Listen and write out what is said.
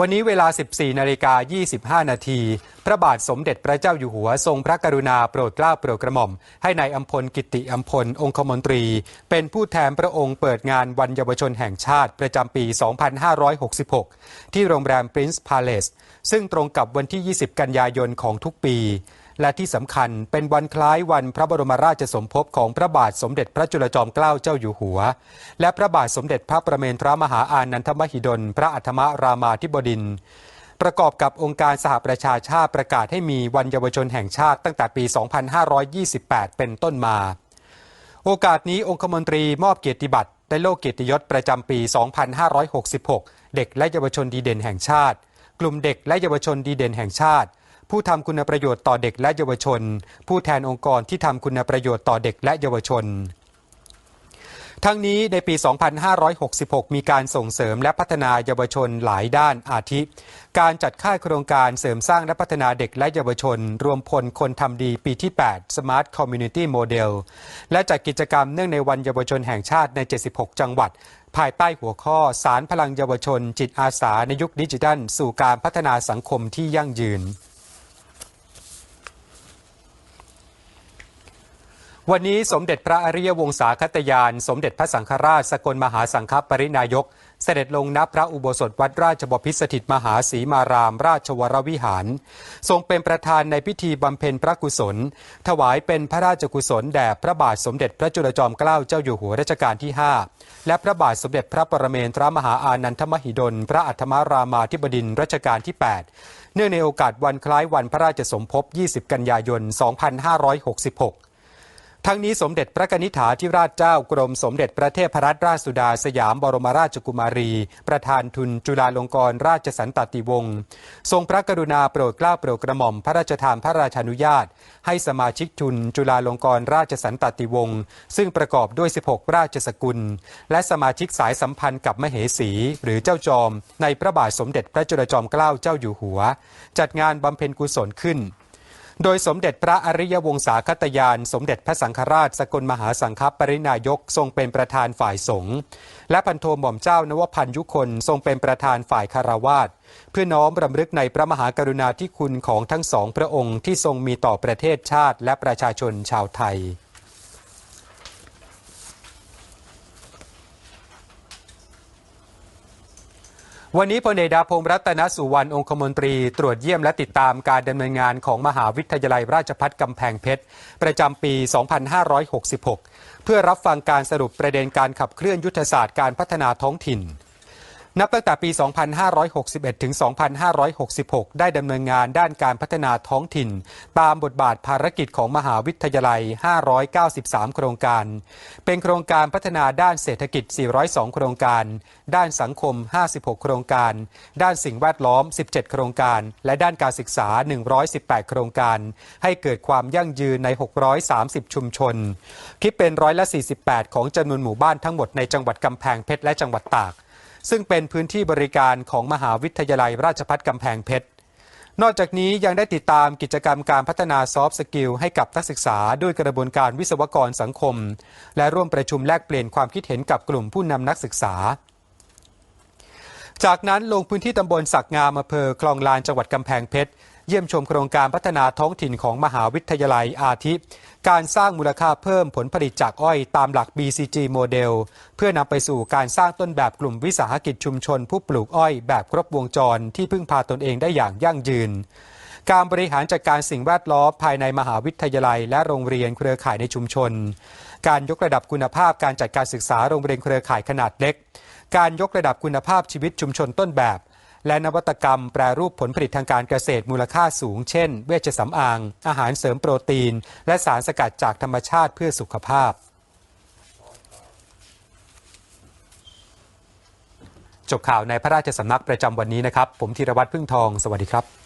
วันนี้เวลา 14 นาฬิกา 25 นาที พระบาทสมเด็จพระเจ้าอยู่หัวทรงพระกรุณาโปรดเกล้าโปรดกระหม่อม ให้ในายอัมพลกิติอัมพล องคมนตรี เป็นผู้แทนพระองค์เปิดงานวันเยาวชนแห่งชาติประจำปี 2566 ที่โรงแรมปรินซ์พาเลสซึ่งตรงกับวันที่ 20 กันยายนของทุกปี และที่สำคัญเป็นวันคล้ายวันพระบรมราชสมภพของพระบาทสมเด็จพระจุลจอมเกล้าเจ้าอยู่หัว และพระบาทสมเด็จพระประเมนทรมหาอานันทมหิดล พระอัฏฐมรามาธิบดิน ประกอบกับองค์การสหประชาชาติประกาศให้มีวันเยาวชนแห่งชาติตั้งแต่ปี 2528 เป็นต้นมา โอกาสนี้องคมนตรีมอบเกียรติบัตรได้โลกเกียรติยศประจำปี 2566 เด็กและเยาวชนดีเด่นแห่งชาติ กลุ่มเด็กและเยาวชนดีเด่นแห่งชาติ ผู้ทำคุณประโยชน์ต่อเด็กและเยาวชน ผู้แทนองค์กรที่ทำคุณประโยชน์ต่อเด็กและเยาวชน ทั้งนี้ในปี 2566 มีการส่งเสริมและพัฒนาเยาวชนหลายด้านอาทิ การจัดค่ายโครงการเสริมสร้างและพัฒนาเด็กและเยาวชน รวมพลคนทำดีปีที่ 8 Smart Community Model และจัดกิจกรรมเนื่องในวันเยาวชนแห่งชาติใน 76 จังหวัดภายใต้หัวข้อสารพลังเยาวชน จิตอาสาในยุคดิจิทัล สู่การพัฒนาสังคมที่ยั่งยืน วันนี้สมเด็จพระอริยวงศาคตยาน สมเด็จพระสังฆราชสกลมหาสังฆปรินายก เสด็จลงนับพระอุโบสถวัดราชบพิตรสถิตมหาศรีมาราม ราชวรวิหาร ทรงเป็นประธานในพิธีบำเพ็ญพระกุศล ถวายเป็นพระราชกุศลแด่พระบาทสมเด็จพระจุลจอมเกล้าเจ้าอยู่หัวรัชกาลที่ 5 และพระบาทสมเด็จพระปรเมนทรมหาอานันทมหิดล พระอัฏฐมารามาธิบดินร์รัชกาลที่ 8 เนื่องในโอกาสวันคล้ายวันพระราชสมภพ 20 กันยายน 2566 ทั้งนี้สมเด็จพระกนิษฐาธิราชเจ้ากรมสมเด็จพระเทพรัตนราชสุดาสยามบรมราชกุมารี ประธานทุนจุฬาลงกรณราชสันตติวงศ์ทรงพระกรุณาโปรดเกล้าโปรดกระหม่อมพระราชทานพระราชานุญาต ให้สมาชิกทุนจุฬาลงกรณราชสันตติวงศ์ซึ่งประกอบด้วย 16 ราชสกุล และสมาชิกสายสัมพันธ์กับมเหสี หรือเจ้าจอม ในพระบาทสมเด็จพระจุลจอมเกล้าเจ้าอยู่หัว จัดงานบำเพ็ญกุศลขึ้น โดยสมเด็จพระอริยวงศาคตยาน สมเด็จพระสังฆราชสกลมหาสังฆปรินายกทรงเป็นประธานฝ่ายสงฆ์และพันโทหม่อมเจ้านวพันยุคนทรงเป็นประธานฝ่ายคารวาสเพื่อน้อมรำลึกในพระมหากรุณาธิคุณของทั้งสองพระองค์ที่ทรงมีต่อประเทศชาติและประชาชนชาวไทย วันนี้พลเอกดาพงศ์รัตนสุวรรณองคมนตรี ตรวจเยี่ยมและติดตามการดำเนินงานของมหาวิทยาลัยราชภัฏกำแพงเพชร ประจำปี 2566 เพื่อรับฟังการสรุปประเด็นการขับเคลื่อนยุทธศาสตร์การพัฒนาท้องถิ่น นับตั้งแต่ปี 2561 ถึง 2566 ได้ดำเนินงานด้านการพัฒนาท้องถิ่น ตามบทบาทภารกิจของมหาวิทยาลัย 593 โครงการ เป็นโครงการพัฒนาด้านเศรษฐกิจ 402 โครงการ ด้านสังคม 56 โครงการ ด้านสิ่งแวดล้อม 17 โครงการ และด้านการศึกษา 118 โครงการ ให้เกิดความยั่งยืนใน 630 ชุมชน คิดเป็นร้อยละ 48 ของจำนวนหมู่บ้านทั้งหมดในจังหวัดกำแพงเพชรและจังหวัดตาก ซึ่งเป็นพื้นที่บริการของมหาวิทยาลัยราชพัฒกำแพงเพชร นอกจากนี้ยังได้ติดตามกิจกรรมการพัฒนาซอฟต์สกิลให้กับนักศึกษาด้วยกระบวนการวิศวกรสังคม และร่วมประชุมแลกเปลี่ยนความคิดเห็นกับกลุ่มผู้นำนักศึกษาจากนั้นลงพื้นที่ตำบลสักงามอำเภอคลองลานจังหวัดกำแพงเพชร เยี่ยมชมโครงการพัฒนาท้องถิ่นของมหาวิทยาลัยอาทิ การสร้างมูลค่าเพิ่มผลผลิตจากอ้อยตามหลัก BCG โมเดล เพื่อนำไปสู่การสร้างต้นแบบกลุ่มวิสาหกิจชุมชน ผู้ปลูกอ้อยแบบครบวงจรที่พึ่งพาตนเองได้อย่างยั่งยืนการบริหารจัดการสิ่งแวดล้อมภายในมหาวิทยาลัย และโรงเรียนเครือข่ายในชุมชน การยกระดับคุณภาพการจัดการศึกษาโรงเรียนเครือข่ายขนาดเล็ก การยกระดับคุณภาพชีวิตชุมชนต้นแบบ และนวัตกรรมแปรรูปผลผลิตทางการเกษตรมูลค่าสูง เช่น เวชสำอาง อาหารเสริมโปรตีน และสารสกัดจากธรรมชาติเพื่อสุขภาพ จบข่าวในพระราชสำนักประจำวันนี้นะครับ ผมธีรวัตรพึ่งทอง สวัสดีครับ